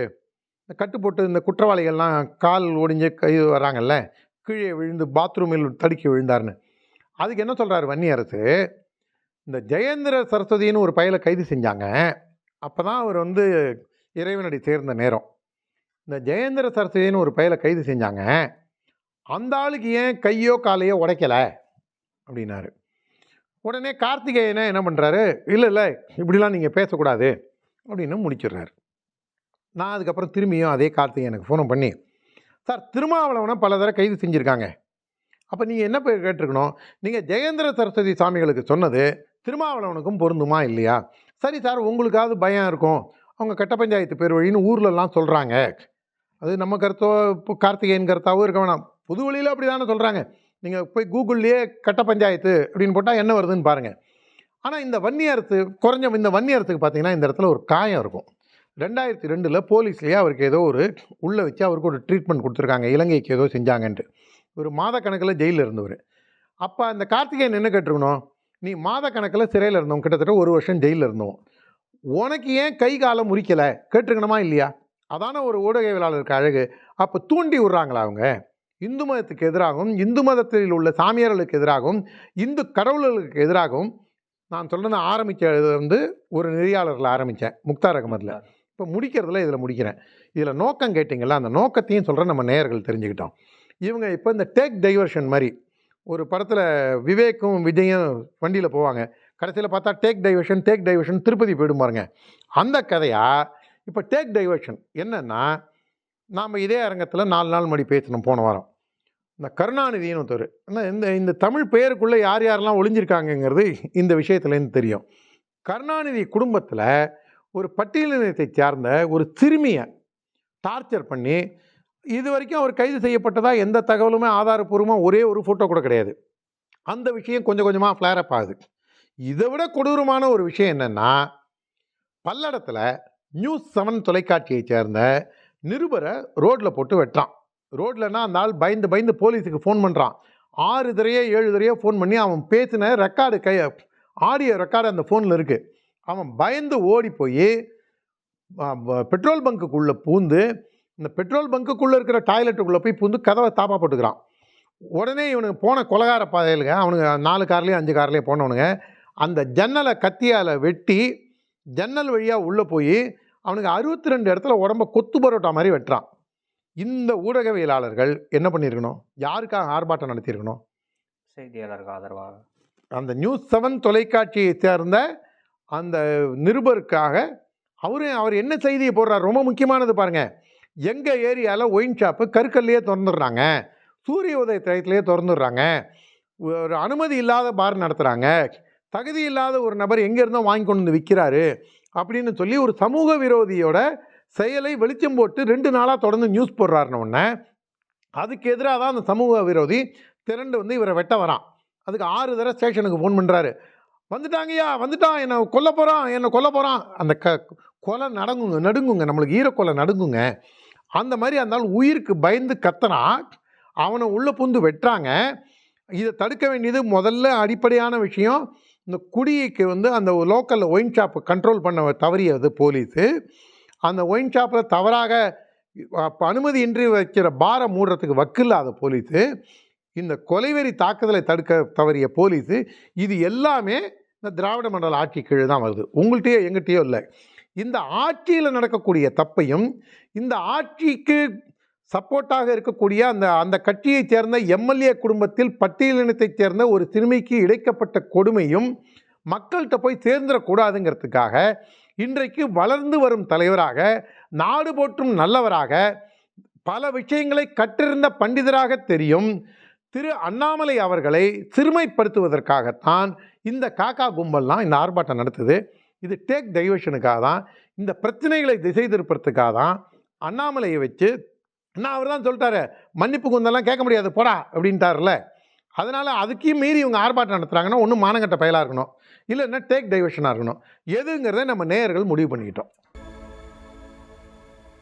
இந்த கட்டு போட்டு இந்த குற்றவாளிகள்லாம் கால் ஒடிஞ்சு கை வராங்கல்ல கீழே விழுந்து பாத்ரூமில் தடுக்கி விழுந்தாருன்னு. அதுக்கு என்ன சொல்கிறாரு வன்னியரசு இந்த ஜெயேந்திர சரஸ்வதினு ஒரு பயலை கைது செஞ்சாங்க. அப்போ தான் அவர் வந்து இறைவனடி சேர்ந்த நேரம். இந்த ஜெயேந்திர சரஸ்வதினு ஒரு பயலை கைது செஞ்சாங்க. அந்த ஆளுக்கு ஏன் கையோ காலையோ உடைக்கல? அப்படின்னாரு. உடனே கார்த்திகேயனை என்ன பண்ணுறாரு இல்லை இல்லை இப்படிலாம் நீங்கள் பேசக்கூடாது. அப்படின்னு முடிச்சிடுறாரு. நான் அதுக்கப்புறம் திரும்பியும் அதே கார்த்திகேயனுக்கு ஃபோன் பண்ணி சார் திருமாவளவனை பல தடவை கைது செஞ்சுருக்காங்க. அப்போ நீங்கள் என்ன போய் கேட்டிருக்கணும்? நீங்கள் ஜெயேந்திர சரஸ்வதி சாமிகளுக்கு சொன்னது திருமாவளவனுக்கும் பொருந்துமா இல்லையா? சரி சார் உங்களுக்காவது பயம் இருக்கும். அவங்க கட்ட பஞ்சாயத்து பேர் வழின்னு ஊர்லலாம் சொல்கிறாங்க அது நம்ம கருத்தோ இப்போ கார்த்திகேயன் கருத்தாவோ இருக்க வேணாம். புது வழியில் அப்படி தானே சொல்கிறாங்க நீங்கள் போய் கூகுள்லேயே கட்ட பஞ்சாயத்து அப்படின்னு போட்டால் என்ன வருதுன்னு பாருங்கள் ஆனால் இந்த வன்னியரசு குறைஞ்ச இந்த வன்னியரசுக்கு பார்த்தீங்கன்னா இந்த இடத்துல ஒரு காயம் இருக்கும். ரெண்டாயிரத்தி ரெண்டில் போலீஸ்லேயே அவருக்கு ஏதோ ஒரு உள்ளே வச்சு அவருக்கு ஒரு ட்ரீட்மெண்ட் கொடுத்துருக்காங்க. இலங்கைக்கு ஏதோ செஞ்சாங்கன்ட்டு. ஒரு மாதக்கணக்கில் ஜெயிலில் இருந்தவர். அப்போ அந்த கார்த்திகேயன் என்ன கேட்டிருக்கணும்? நீ மாதக்கணக்கில் சிறையில் இருந்தோம். கிட்டத்தட்ட ஒரு வருஷம் ஜெயிலில் இருந்தோம். உனக்கு ஏன் கை காலம் முறிக்கலை? கேட்டிருக்கணுமா இல்லையா? அதான ஒரு ஊடகவியலாளருக்கு அழகு. அப்போ தூண்டி விட்றாங்களா அவங்க? இந்து மதத்துக்கு எதிராகவும் இந்து மதத்தில் உள்ள சாமியார்களுக்கு எதிராகவும் இந்து கடவுள்களுக்கு எதிராகவும் நான் சொல்றது ஆரம்பித்தது வந்து ஒரு நெறியாளரில் ஆரம்பித்தேன் முக்தார் அகமதில். இப்போ முடிக்கிறதுல இதில் முடிக்கிறேன். இதில் நோக்கம் கேட்டிங்கல்ல அந்த நோக்கத்தையும் சொல்கிறேன் நம்ம நேயர்கள் தெரிஞ்சுக்கிட்டோம். இவங்க இப்போ இந்த டேக் டைவர்ஷன் மாதிரி ஒரு படத்தில் விவேக்கும் விஜயும் வண்டியில் போவாங்க. கடைசியில் பார்த்தா take diversion take diversion Tirupati போயிடும் பாருங்க. அந்த கதையா? இப்போ டேக் டைவர்ஷன் என்னன்னா நாம் இதே அரங்கத்தில் நாலு நாள் மணி பேசணும் போன வாரம். இந்த கருணாநிதினு ஒருத்தர். இந்த இந்த தமிழ் பெயருக்குள்ளே யார் யாரெல்லாம் ஒளிஞ்சிருக்காங்கங்கிறது இந்த விஷயத்துலேருந்து தெரியும். கருணாநிதி குடும்பத்தில் ஒரு பட்டியலினத்தை சார்ந்த ஒரு சிறுமியை டார்ச்சர் பண்ணி இது வரைக்கும் அவர் கைது செய்யப்பட்டதாக எந்த தகவலுமே ஆதாரப்பூர்வமாக ஒரே ஒரு ஃபோட்டோ கூட கிடையாது. அந்த விஷயம் கொஞ்சம் கொஞ்சமாக ஃப்ளேரப் ஆகுது. இதை விட கொடூரமான ஒரு விஷயம் என்னென்னா பல்லடத்தில் நியூஸ் செவன் தொலைக்காட்சியை சேர்ந்த நிருபரை ரோட்டில் போட்டு வெட்டுறான். ரோட்லன்னா அந்த ஆள் பயந்து பயந்து போலீஸுக்கு ஃபோன் பண்ணுறான் ஆறு தரையோ ஏழு தரையோ ஃபோன் பண்ணி அவன் பேசின ரெக்கார்டு கை ஆடியோ ரெக்கார்டு அந்த ஃபோனில் இருக்குது அவன் பயந்து ஓடி போய் பெட்ரோல் பங்க்குக்குள்ளே பூந்து இந்த பெட்ரோல் பங்க்குக்குள்ளே இருக்கிற டாய்லெட்டுக்குள்ளே போய் பூந்து கதவை தாப்பா போட்டுக்கிறான். உடனே இவனுக்கு போன கொலகார பாதையிலுங்க அவனுங்க நாலு கார்லேயும் அஞ்சு கார்லேயும் போனவனுங்க அந்த ஜன்னலை கத்தியால் வெட்டி ஜன்னல் வழியாக உள்ளே போய் அவனுக்கு அறுபத்தி ரெண்டு இடத்துல உடம்ப கொத்து பரோட்டா மாதிரி வெட்டுறான். இந்த ஊடகவியலாளர்கள் என்ன பண்ணியிருக்கணும்? யாருக்காக ஆர்ப்பாட்டம் நடத்தியிருக்கணும்? செய்தியாளருக்கு ஆதரவாக. அந்த நியூஸ் செவன் தொலைக்காட்சியை சேர்ந்த அந்த நிருபருக்காக அவரு அவர் என்ன செய்தியை போடுறார்? ரொம்ப முக்கியமானது பாருங்க. எங்கள் ஏரியாவில் ஒயின் ஷாப்பு கருக்கல்லையே திறந்துடுறாங்க. சூரிய உதய டயத்துலேயே திறந்துடுறாங்க. ஒரு அனுமதி இல்லாத பார் நடத்துகிறாங்க தகுதி இல்லாத ஒரு நபர் எங்கே இருந்தோ வாங்கி கொண்டு வந்து விற்கிறாரு அப்படின்னு சொல்லி ஒரு சமூக விரோதியோட செயலை வெளிச்சம் போட்டு ரெண்டு நாளாக தொடர்ந்து நியூஸ் போடுறாருன உடனே அதுக்கு எதிராக தான் அந்த சமூக விரோதி திரண்டு வந்து இவரை வெட்ட வரான். அதுக்கு ஆறு தடவை ஸ்டேஷனுக்கு ஃபோன் பண்ணுறாரு வந்துட்டாங்கய்யா வந்துட்டான். என்னை கொல்ல போகிறான் என்னை கொல்ல போகிறான் அந்த க கொலை நடங்குங்க நடுங்குங்க நம்மளுக்கு ஈரக்கொலை நடுங்குங்க. அந்த மாதிரி அந்த ஆள் உயிருக்கு பயந்து கத்துறான் அவனை உள்ளே புந்து வெட்டுறாங்க. இதை தடுக்க வேண்டியது முதல்ல அடிப்படையான விஷயம் இந்த குடிக்கு வந்து அந்த லோக்கலில் ஒயின் ஷாப்பு கண்ட்ரோல் பண்ண தவறியது போலீஸு. அந்த ஒயின் ஷாப்பில் தவறாக அனுமதியின்றி வைக்கிற பாரை மூடுறதுக்கு வக்கில்லாத போலீஸு. இந்த கொலைவெறி தாக்குதலை தடுக்க தவறிய போலீஸு. இது எல்லாமே இந்த திராவிட மண்டல ஆட்சி கீழே தான் வருது. உங்கள்கிட்டயோ எங்கிட்டயோ இல்லை. இந்த ஆட்சியில் நடக்கக்கூடிய தப்பையும் இந்த ஆட்சிக்கு சப்போர்ட்டாக இருக்கக்கூடிய அந்த அந்த கட்சியைச் சேர்ந்த எம்எல்ஏ குடும்பத்தில் பட்டியலினத்தைச் சேர்ந்த ஒரு சிறுமிக்கு இழைக்கப்பட்ட கொடுமையும் மக்கள்கிட்ட போய் சேர்ந்துடக்கூடாதுங்கிறதுக்காக இன்றைக்கு வளர்ந்து வரும் தலைவராக நாடு போற்றும் நல்லவராக பல விஷயங்களை கற்றிருந்த பண்டிதராக தெரியும் திரு அண்ணாமலை அவர்களை சிறுமைப்படுத்துவதற்காகத்தான் இந்த காக்கா கும்பல்லாம் இந்த ஆர்ப்பாட்டம் நடத்துது. இது டேக் டைவர்ஷனுக்காக தான். இந்த பிரச்சனைகளை திசை திருப்பறதுக்காக தான் அண்ணாமலையை வச்சு நான் அவர் தான் சொல்லிட்டாரு மன்னிப்பு குந்தெல்லாம் கேட்க முடியாது போடா அப்படின்ட்டார்ல அதனால் அதுக்கே மீறி இவங்க ஆர்ப்பாட்டம் நடத்துகிறாங்கன்னா ஒன்றும் மானங்கட்ட பயலாக இருக்கணும். இல்லைன்னா டேக் டைவர்ஷனாக இருக்கணும். எதுங்கிறத நம்ம நேயர்கள் முடிவு பண்ணிக்கிட்டோம்.